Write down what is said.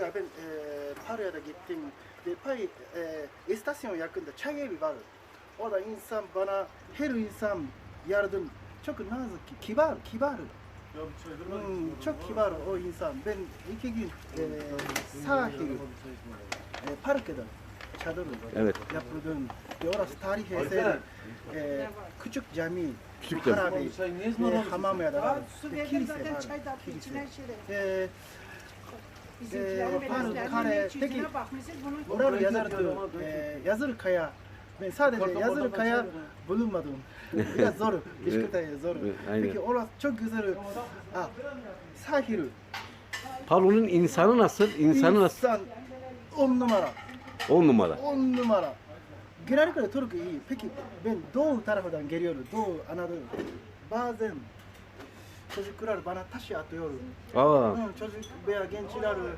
Ya ben e, Parya'da gittim. Ve Pari e, istasyon yakında çay evi var. Orada insan bana her insan yardım çok nazik, kibar, kibar. Hmm, çok kibar o insan. Ben iki gün e, sahil, e, parkta çadır Evet. yapıldım. Ve orası tarih eseri. E, küçük cami, Küçük harabe, ve hamam ya da var. Verdim kilise zaten var. çay da kilise. E, Bizimkilerin Ee, belirtilerinin kare, peki, bakmışız, bunu Orada yazardı. E, yazır kaya. Ben sadece yazır kaya bulunmadım. Biraz zor. Bişkut'a zor. Peki orası çok güzel. Ah, sahil. Palu'nun insanı nasıl? İnsanı nasıl? İnsan on numara. On numara. On numara. Genellikle Türk iyi. Peki ben doğu tarafından geliyorum. Doğu Anadolu. Bazen チョジクラルバナタシアとよる。ああ。うん、チョジベア現地ラル。